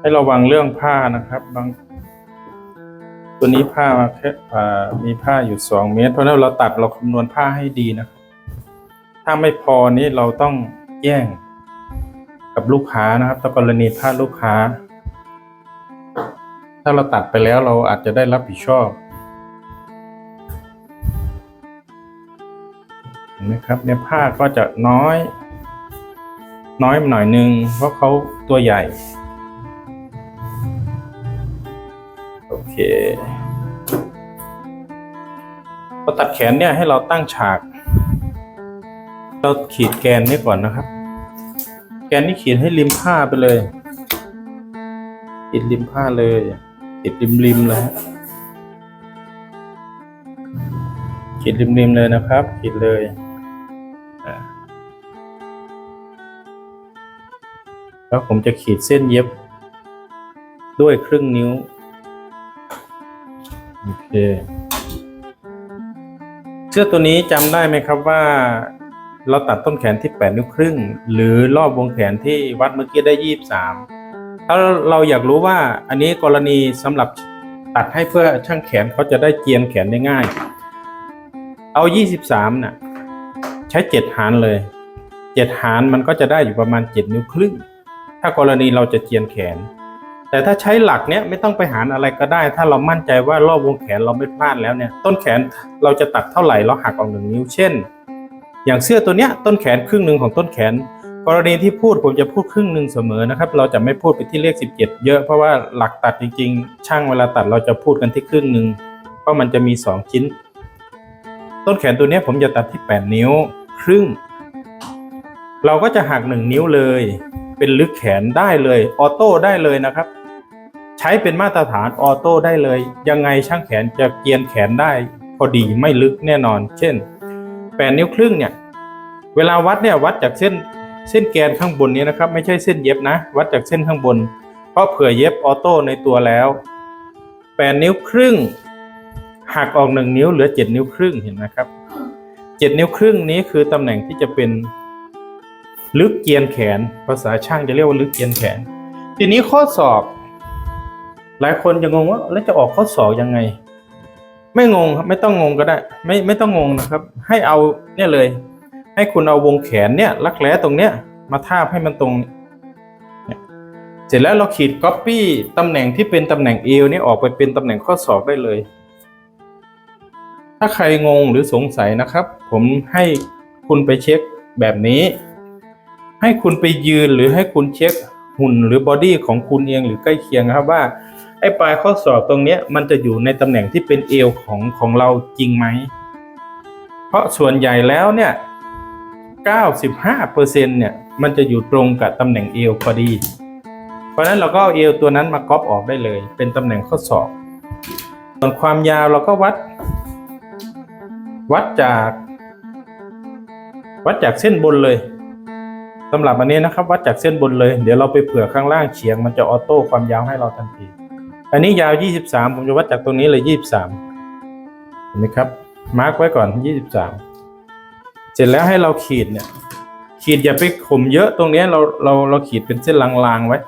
ให้ระวังเรื่องผ้านะครับบาง ตัวนี้ผ้ามาแค่มีผ้าอยู่สองเมตร เพราะฉะนั้นเราตัดเราคำนวณผ้าให้ดีนะครับ ถ้าไม่พอนี้เราต้องแย่งกับลูกค้านะครับถ้ากรณีผ้าลูกค้า ถ้าเราตัดไปแล้วเราอาจจะได้รับผิดชอบเห็นไหมครับเนี่ยผ้าก็จะน้อย น้อยหน่อยนึง เพราะเขาตัวใหญ่ โอเคพอตัดแขนเนี่ยให้เราตั้งฉาก เราขีดแกนนี้ก่อนนะครับ แกนนี้ขีดให้ริมผ้าไปเลย ขีดริมผ้าเลย ขีดริมริมๆเลยฮะขีดริมริมๆเลยนะครับ ขีดเลยอ่า แล้วผมจะขีดเส้นเย็บ ด้วยครึ่งนิ้ว โอเค เสื้อตัวนี้จำได้ไหมครับว่า เราตัดต้นแขนที่ 8 นิ้วครึ่ง หรือรอบวงแขนที่วัดเมื่อกี้ได้ 23 ถ้าเราอยากรู้ว่าอันนี้กรณีสำหรับตัดให้เพื่อช่างแขนเขาจะได้เจียนแขนได้ง่าย เอา 23น่ะ ใช้ 7 หารเลย 7 หารมันก็จะได้อยู่ประมาณ 7 นิ้วครึ่ง ถ้ากรณีเราจะเจียนแขน แต่ถ้าใช้หลักเนี้ยไม่ต้องไปหารอะไรก็ได้ ถ้าเรามั่นใจว่ารอบวงแขนเราไม่พลาดแล้วเนี่ยต้นแขนเราจะตัดเท่าไหร่เราหักออกหนึ่งนิ้วเช่น อย่างเสื้อตัวเนี้ยต้นแขนครึ่งหนึ่งของต้นแขน กรณีที่พูดผมจะพูดครึ่งหนึ่งเสมอนะครับเราจะไม่พูดไปที่เลข 17 เยอะเพราะว่าหลักตัดจริง ๆ ช่างเวลาตัดเราจะพูดกันที่ครึ่งหนึ่งเพราะมันจะมี 2 ชิ้น ต้นแขนตัวเนี้ยผมจะตัดที่ 8 นิ้วครึ่ง เราก็จะหัก 1 นิ้วเลย เป็นลึกแขนได้เลยออโต้ได้เลยนะครับ ใช้เป็นมาตรฐานออโต้ได้เลย ยังไงช่างแขนจะเกียนแขนได้ พอดีไม่ลึกแน่นอน เช่น8นิ้วครึ่งเนี่ย เวลาวัดเนี่ยวัดจากเส้นเส้นแกนข้างบนนี้นะครับ ไม่ใช่เส้นเย็บนะ วัดจากเส้นข้างบน เพราะเผื่อเย็บออโต้ในตัวแล้ว8นิ้วครึ่งหักออก 1 นิ้วเหลือ 7 นิ้วครึ่งเห็นไหมครับ 7 นิ้วครึ่งนี้คือตำแหน่งที่จะเป็น ลึกเกียนแขน ภาษาช่างจะเรียกว่าลึกเกียนแขน ทีนี้ข้อสอบ หลายคนจะงงว่าแล้วจะออกข้อสอบยังไง ไม่งงครับไม่ต้องงงก็ได้ ไม่ไม่ต้องงงนะครับ ให้เอาเนี่ยเลย ให้คุณเอาวงแขนเนี่ยรักแร้ตรงเนี้ยมาทาบให้มันตรงเสร็จแล้วเราขีดก๊อปปี้ตำแหน่งที่เป็นตำแหน่งเอวเนี่ยออกไปเป็นตำแหน่งข้อศอกได้เลย ถ้าใครงงหรือสงสัยนะครับ ผมให้คุณไปเช็คแบบนี้ ให้คุณไปยืนหรือให้คุณเช็คหุ่นหรือบอดี้ของคุณเองหรือใกล้เคียงครับว่าไอ้ปลายข้อศอกตรงนี้มันจะอยู่ในตำแหน่งที่เป็นเอวของของเราจริงไหม เพราะส่วนใหญ่แล้วเนี่ย95%เนี่ยมันจะอยู่ตรงกับตำแหน่งเอวพอดี เพราะฉะนั้นเราก็เอาเอวตัวนั้นมาก๊อปออกได้เลย เป็นตำแหน่งข้อศอก ส่วนความยาวเราก็วัด วัดจาก วัดจากเส้นบนเลย สำหรับอันนี้นะครับวัดจากเส้นบนเลย เดี๋ยวเราไปเผื่อข้างล่างเฉียง มันจะออโต้ความยาวให้เราทันที อันนี้ยาว 23 ผมจะวัดจากตรงนี้เลย 23 เห็นไหมครับ มาร์กไว้ก่อน 23 เสร็จแล้วให้เราขีดเนี่ย ขีดอย่าไปข่มเยอะตรงนี้เราเราเราขีดเป็นเส้นลางๆไว้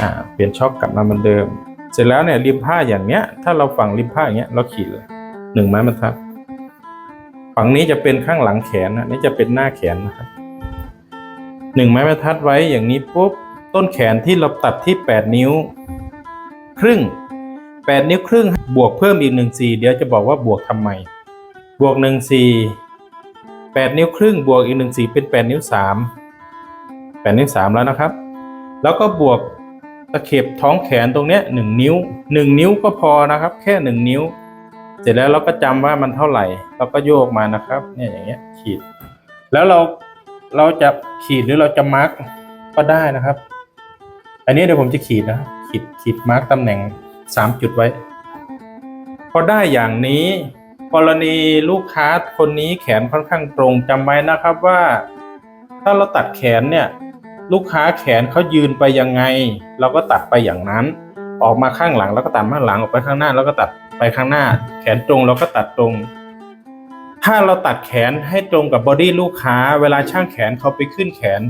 อ่าเปลี่ยนช็อคกลับมาเหมือนเดิม เสร็จแล้วเนี่ยริมผ้าอย่างเนี้ย ถ้าเราฝั่งริมผ้าอย่างเงี้ยเราขีดเลยหนึ่งไม้บรรทัด ฝั่งนี้จะเป็นข้างหลังแขนนะนี่จะเป็นหน้าแขนนะครับหนึ่งไม้บรรทัดไว้อย่างนี้ปุ๊บต้นแขนที่เราตัดที่แปดนิ้ว ครึ่งแปดนิ้วครึ่งบวกเพิ่มอีกหนึ่งสี่เดี๋ยวจะบอกว่าบวกทำไม บวกหนึ่งสี่แปดนิ้วครึ่งบวกอีกหนึ่งสี่เป็นแปดนิ้วสามแปดนิ้วสามแล้วนะครับ แล้วก็บวกตะเข็บท้องแขนตรงเนี้ยหนึ่งนิ้วหนึ่งนิ้วก็พอนะครับ แค่หนึ่งนิ้ว เสร็จแล้วเราก็จำว่ามันเท่าไหร่ เราก็โยกมานะครับ เนี่ยอย่างเงี้ยขีด แล้วเราเราจะขีดหรือเราจะมาร์กก็ได้นะครับ อันนี้เดี๋ยวผมจะขีดนะขีดขีดมาร์กตำแหน่งสามจุดไว้ พอได้อย่างนี้กรณีลูกค้าคนนี้แขนค่อนข้างตรงจำไว้นะครับว่า ถ้าเราตัดแขนเนี่ย ลูกค้าแขนเขายืนไปยังไง เราก็ตัดไปอย่างนั้น ออกมาข้างหลังแล้วก็ตัดข้างหลังออกไปข้างหน้าแล้วก็ตัด ไปข้างหน้า แขนตรงเราก็ตัดตรง ถ้าเราตัดแขนให้ตรงกับบอดี้ลูกค้า เวลาช่างแขนเขาไปขึ้นแขน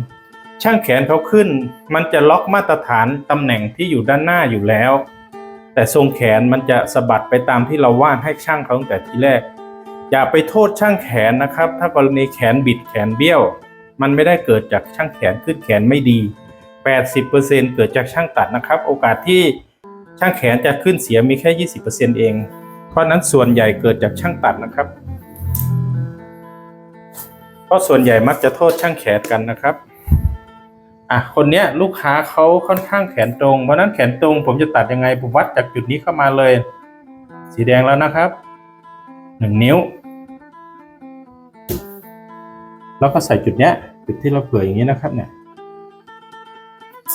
ช่างแขนเขาขึ้น มันจะล็อกมาตรฐานตำแหน่งที่อยู่ด้านหน้าอยู่แล้ว แต่ทรงแขนมันจะสะบัดไปตามที่เราวาดให้ช่างเขาตั้งแต่ทีแรก อย่าไปโทษช่างแขนนะครับ ถ้ากรณีแขนบิดแขนเบี้ยว มันไม่ได้เกิดจากช่างแขนขึ้นแขนไม่ดี 80%เกิดจากช่างตัดนะครับ โอกาสที่ ช่างแขนจะขึ้นเสียมีแค่ 20%เอง เพราะนั้นส่วนใหญ่เกิดจากช่างตัดนะครับ เพราะส่วนใหญ่มักจะโทษช่างแขนกันนะครับอะคนเนี้ยลูกค้าเขาค่อนข้างแขนตรง เพราะฉะนั้นแขนตรงผมจะตัดยังไงผมวัดจากจุดนี้เข้ามาเลย สีแดงแล้วนะครับหนึ่งนิ้ว แล้วก็ใส่จุดเนี้ยจุดที่เราเผื่ออย่างนี้นะครับเนี่ย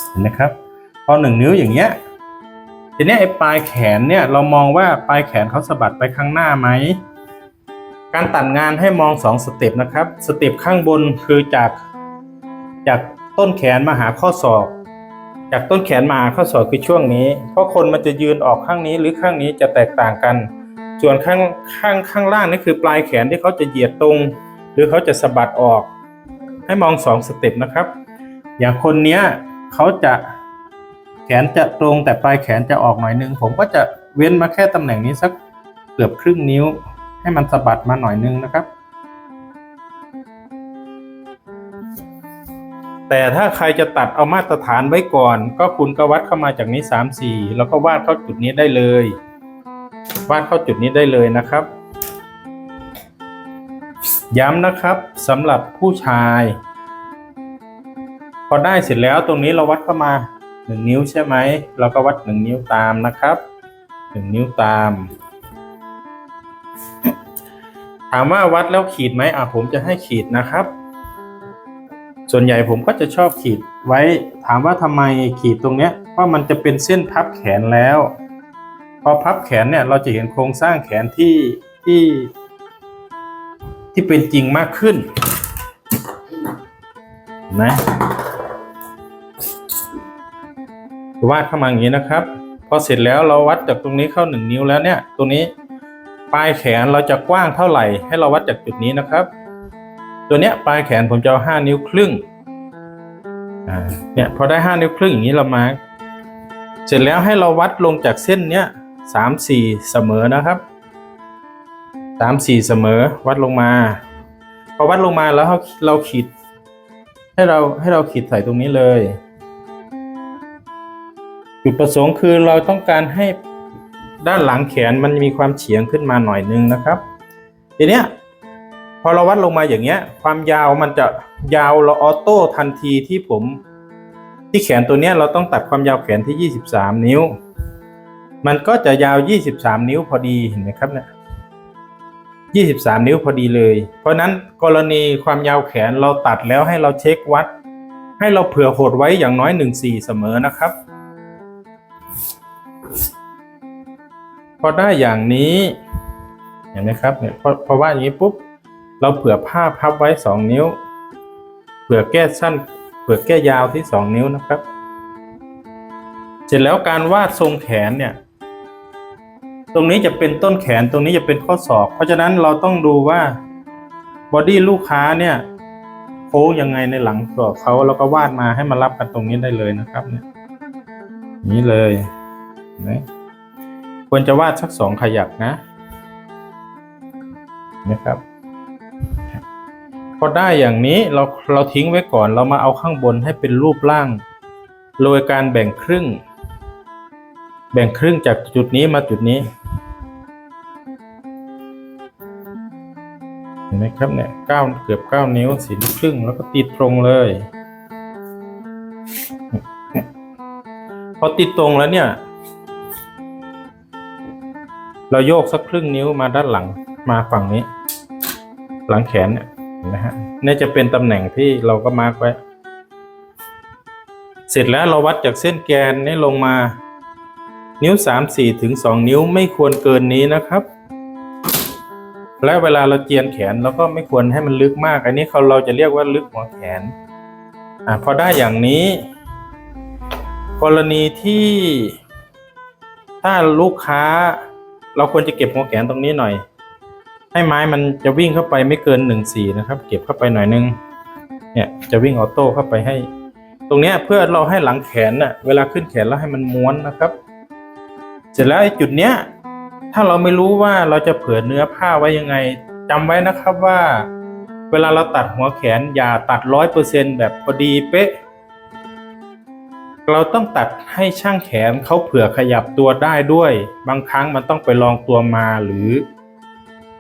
เห็นนะครับ พอหนึ่งนิ้วอย่างเงี้ย ทีนี้ไอ้ปลายแขนเนี่ยเรามองว่าปลายแขนเขาสะบัดไปข้างหน้าไหม การตัดงานให้มองสองสเต็ปนะครับ สเต็ปข้างบนคือจากจากต้นแขนมาหาข้อศอก จากต้นแขนมาหาข้อศอกคือช่วงนี้ เพราะคนมันจะยืนออกข้างนี้หรือข้างนี้จะแตกต่างกัน ส่วนข้างข้างข้างล่างนี่คือปลายแขนที่เขาจะเหยียดตรง หรือเขาจะสะบัดออก ให้มองสองสเต็ปนะครับ อย่างคนเนี้ยเขาจะ ขนจะตรงแต่ปลายแขนจะออกหน่อยนึง ผมก็จะเว้นมาแค่ตำแหน่งนี้สักเกือบครึ่งนิ้ว ให้มันสะบัดมาหน่อยนึงนะครับ แต่ถ้าใครจะตัดเอามาตรฐานไว้ก่อน ก็คุณก็วัดเข้ามาจากนี้ 3 4 แล้วก็วาดเข้าจุดนี้ได้เลย วาดเข้าจุดนี้ได้เลยนะครับ ย้ำนะครับสำหรับผู้ชาย พอได้เสร็จแล้วตรงนี้เราวัดเข้ามา 1 นิ้วใช่ไหมเราก็วัด 1 นิ้วตามนะครับ 1 นิ้วตาม ถามว่าวัดแล้วขีดไหมอะผมจะให้ขีดนะครับ ส่วนใหญ่ผมก็จะชอบขีดไว้ถามว่าทำไมขีดตรงเนี้ยเพราะมันจะเป็นเส้นพับแขนแล้ว พอพับแขนเนี่ยเราจะเห็นโครงสร้างแขนที่ที่ที่เป็นจริงมากขึ้นนไหม วาดเข้ามาอย่างนี้นะครับ พอเสร็จแล้วเราวัดจากตรงนี้เข้าหนึ่งนิ้วแล้วเนี่ยตรงนี้ปลายแขนเราจะกว้างเท่าไหร่ ให้เราวัดจากจุดนี้นะครับ ตัวเนี้ยปลายแขนผมจะเอาห้านิ้วครึ่งอ่าเนี่ยพอได้ห้านิ้วครึ่งอย่างนี้เรามาร์คเสร็จแล้วให้เราวัดลงจากเส้นเนี้ยสามสี่เสมอนะครับสามสี่เสมอวัดลงมา พอวัดลงมาแล้วเราเราขีด ให้เราให้เราขีดใส่ตรงนี้เลย จุดประสงค์คือเราต้องการให้ด้านหลังแขนมันมีความเฉียงขึ้นมาหน่อยนึงนะครับ ทีเนี้ยพอเราวัดลงมาอย่างเงี้ย ความยาวมันจะยาวเราออโต้ทันทีที่ผม ที่แขนตัวเนี้ยเราต้องตัดความยาวแขนที่ 23 นิ้ว มันก็จะยาว 23 นิ้วพอดีเห็นไหมครับเนี่ย23 นิ้วพอดีเลย เพราะนั้นกรณีความยาวแขนเราตัดแล้วให้เราเช็ควัด ให้เราเผื่อหดไว้อย่างน้อย 1-4 เสมอนะครับ พอได้อย่างนี้เห็นไหมครับเนี่ยพอพอว่าอย่างนี้ปุ๊บเราเผื่อผ้าพับไว้สองนิ้ว เผื่อแก้สั้น เผื่อแก้ยาวที่สองนิ้วนะครับ เสร็จแล้วการวาดทรงแขนเนี่ย ตรงนี้จะเป็นต้นแขนตรงนี้จะเป็นข้อศอก เพราะฉะนั้นเราต้องดูว่าบอดี้ลูกค้าเนี่ยโค้งยังไงในหลังศอกเขาแล้วก็วาดมาให้มารับกันตรงนี้ได้เลยนะครับ เนี่ยนี้เลยเห็นไหม ควรจะวาดสักสองขยักนะนะครับ พอได้อย่างนี้เราเราทิ้งไว้ก่อนเรามาเอาข้างบนให้เป็นรูปร่าง โดยการแบ่งครึ่ง แบ่งครึ่งจากจุดนี้มาจุดนี้เห็นไหมครับเนี่ยเก้าเกือบเก้านิ้วสี่นิ้วครึ่งแล้วก็ติดตรงเลย พอติดตรงแล้วเนี่ย เราโยกสักครึ่งนิ้วมาด้านหลังมาฝั่งนี้ หลังแขนเนี่ยนไหมฮะนี่จะเป็นตำแหน่งที่เราก็มาร์กไว้ เสร็จแล้วเราวัดจากเส้นแกนนี้ลงมา นิ้วสามสี่ถึงสองนิ้วไม่ควรเกินนี้นะครับ และเวลาเราเจียนแขนเราก็ไม่ควรให้มันลึกมาก อันนี้เขาเราจะเรียกว่าลึกหัวแขนอ่าพอได้อย่างนี้ กรณีที่ถ้าลูกค้า เราควรจะเก็บหัวแขนตรงนี้หน่อย ให้ไม้มันจะวิ่งเข้าไปไม่เกินหนึ่งสี่นะครับ เก็บเข้าไปหน่อยนึง เนี่ยจะวิ่งออโต้เข้าไปให้ ตรงนี้เพื่อเราให้หลังแขนน่ะเวลาขึ้นแขนแล้วให้มันม้วนนะครับ เสร็จแล้วไอ้จุดเนี้ยถ้าเราไม่รู้ว่าเราจะเผื่อเนื้อผ้าไว้ยังไงจำไว้นะครับว่า เวลาเราตัดหัวแขนอย่าตัดร้อยเปอร์เซ็นแบบพอดีเป๊ะ เราต้องตัดให้ช่างแขนเขาเผื่อขยับตัวได้ด้วย บางครั้งมันต้องไปลองตัวมาหรือ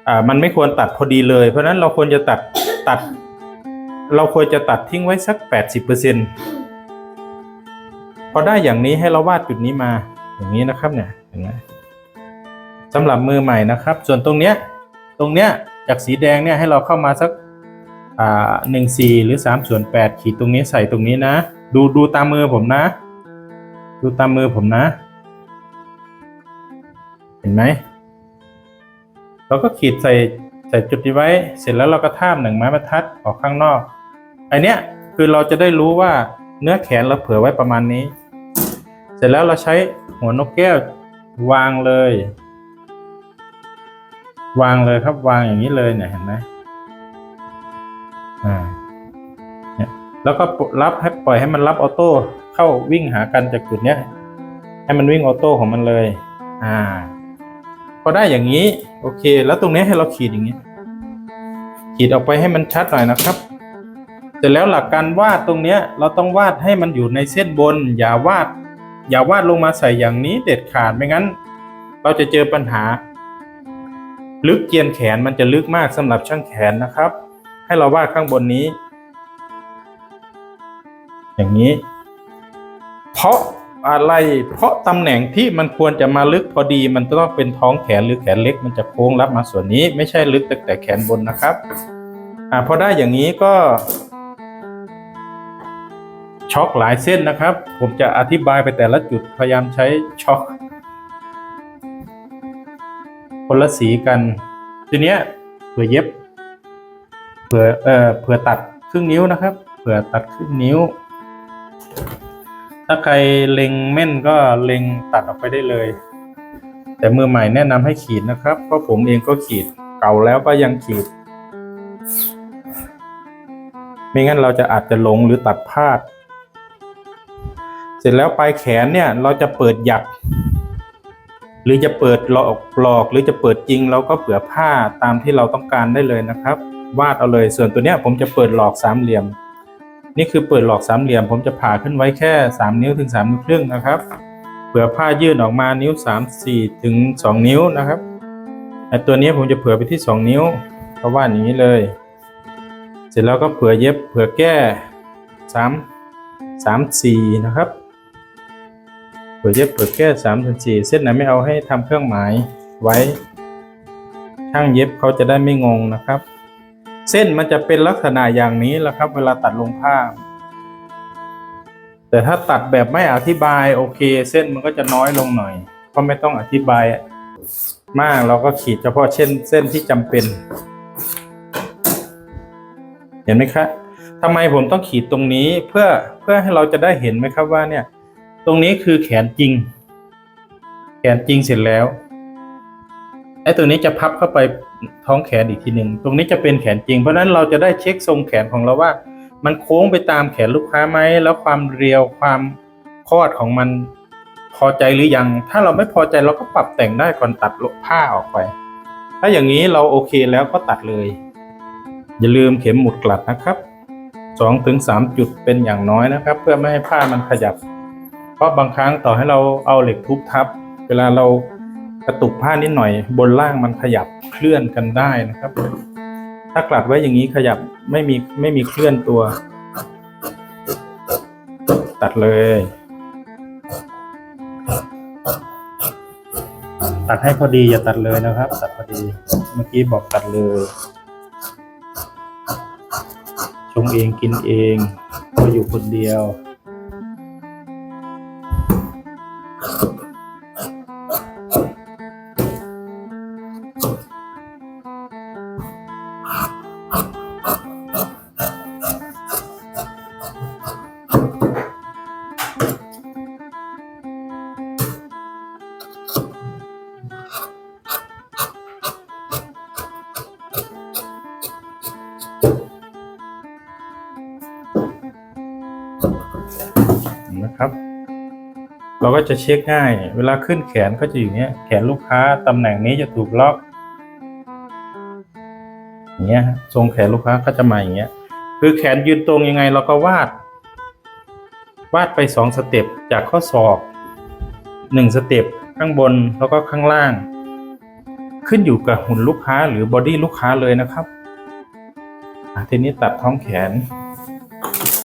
อ่ามันไม่ควรตัดพอดีเลย เพราะนั้นเราควรจะตัดตัด เราควรจะตัดทิ้งไว้สักแปดสิบเปอร์เซ็นพอได้อย่างนี้ให้เราวาดจุดนี้มาอย่างนี้นะครับเนี่ยเห็นไหมสำหรับมือใหม่นะครับ ส่วนตรงเนี้ยตรงเนี้ยจากสีแดงเนี่ยให้เราเข้ามาสักหนึ่งสี่หรือสามส่วนแปดขีดตรงนี้ใส่ตรงนี้นะ ดูดูตามมือผมนะ ดูตามมือผมนะ เห็นไหม เราก็ขีดใส่ใส่จุดนี้ไว้ เสร็จแล้วเราก็ท่ามหนึ่งไม้บรรทัดออกข้างนอก อันเนี้ยคือเราจะได้รู้ว่าเนื้อแขนเราเผื่อไว้ประมาณนี้ เสร็จแล้วเราใช้หัวนกแก้ววางเลย วางเลยครับวางอย่างนี้เลยเนี่ยเห็นไหมอ่า แล้วก็รับให้ปล่อยให้มันรับออโต้เข้าวิ่งหากันจากจุดเนี้ยให้มันวิ่งออโต้ของมันเลย อ่า พอได้อย่างนี้ โอเค แล้วตรงนี้ให้เราขีดอย่างนี้ ขีดออกไปให้มันชัดหน่อยนะครับ เสร็จแล้วหลักการวาดตรงเนี้ย เราต้องวาดให้มันอยู่ในเส้นบน อย่าวาด อย่าวาดลงมาใส่อย่างนี้เด็ดขาดไม่งั้น เราจะเจอปัญหา ลึกเกียนแขนมันจะลึกมากสำหรับช่างแขนนะครับ ให้เราวาดข้างบนนี้ อย่างนี้ เพราะอะไร เพราะตำแหน่งที่มันควรจะมาลึกพอดี มันต้องเป็นท้องแขนหรือแขนเล็ก มันจะโค้งรับมาส่วนนี้ ไม่ใช่ลึกแต่แต่แขนบนนะครับ อ่าพอได้อย่างนี้ก็ช็อกหลายเส้นนะครับ ผมจะอธิบายไปแต่ละจุดพยายามใช้ช็อกคนละสีกัน ทีเนี้ยเผื่อเย็บ เผื่อเอ่อเผื่อตัดครึ่งนิ้วนะครับ เผื่อตัดครึ่งนิ้ว ถ้าใครเล็งแม่นก็เล็งตัดออกไปได้เลย แต่มือใหม่แนะนำให้ขีดนะครับ เพราะผมเองก็ขีดเก่าแล้วก็ยังขีด ไม่งั้นเราจะอาจจะหลงหรือตัดพลาด เสร็จแล้วปลายแขนเนี่ยเราจะเปิดหยัก หรือจะเปิดหลอกปลอก หรือจะเปิดจริงเราก็เผื่อผ้าตามที่เราต้องการได้เลยนะครับ วาดเอาเลยส่วนตัวเนี้ยผมจะเปิดหลอกสามเหลี่ยม นี่คือเปิดหลอกสามเหลี่ยม ผมจะผ่าขึ้นไว้แค่สามนิ้วถึงสามนิ้วครึ่งนะครับเผื่อผ้ายื่นออกมานิ้วสามสี่ถึงสองนิ้วนะครับไอตัวนี้ผมจะเผื่อไปที่สองนิ้วเพราะว่าอย่างนี้เลย เสร็จแล้วก็เผื่อเย็บเผื่อแก้สามสามสี่นะครับเผื่อเย็บเผื่อแก้สามถึงสี่เส้นไหนไม่เอาให้ทำเครื่องหมายไว้ช่างเย็บเขาจะได้ไม่งงนะครับ เส้นมันจะเป็นลักษณะอย่างนี้แหละครับ เวลาตัดลงผ้า แต่ถ้าตัดแบบไม่อธิบายโอเค เส้นมันก็จะน้อยลงหน่อย เพราะไม่ต้องอธิบายมากเราก็ขีดเฉพาะเช่นเส้นที่จำเป็น เห็นไหมครับทำไมผมต้องขีดตรงนี้เพื่อเพื่อให้เราจะได้เห็นไหมครับว่าเนี่ย ตรงนี้คือแขนจริง แขนจริงเสร็จแล้ว ไอ้ตัวนี้จะพับเข้าไปท้องแขนอีกทีหนึ่งตรงนี้จะเป็นแขนจริง เพราะฉะนั้นเราจะได้เช็คทรงแขนของเราว่า มันโค้งไปตามแขนลูกค้าไหมแล้วความเรียวความคอดของมันพอใจหรือยัง ถ้าเราไม่พอใจเราก็ปรับแต่งได้ก่อนตัดผ้าออกไป ถ้าอย่างนี้เราโอเคแล้วก็ตัดเลย อย่าลืมเข็มหมุดกลัดนะครับสองถึงสามจุดเป็นอย่างน้อยนะครับ เพื่อไม่ให้ผ้ามันขยับ เพราะบางครั้งต่อให้เราเอาเหล็กทุบทับ เวลาเรา กระตุกผ้านิดหน่อย บนล่างมันขยับเคลื่อนกันได้นะครับ ถ้ากลัดไว้อย่างนี้ขยับไม่มีไม่มีเคลื่อนตัว ตัดเลย ตัดให้พอดีอย่าตัดเลยนะครับ ตัดพอดีเมื่อกี้บอกตัดเลยชงเองกินเองก็อยู่คนเดียว นะครับ เราก็จะเช็คง่าย เวลาขึ้นแขนก็จะอยู่เนี้ย แขนลูกค้าตำแหน่งนี้จะถูกล็อกอย่างเงี้ยฮะทรงแขนลูกค้าก็จะมาอย่างเงี้ย คือแขนยืนตรงยังไงเราก็วาด วาดไปสองสเต็ปจากข้อศอกหนึ่งสเต็ปข้างบนแล้วก็ข้างล่าง ขึ้นอยู่กับหุ่นลูกค้าหรือบอดี้ลูกค้าเลยนะครับทีนี้ตัดท้องแขน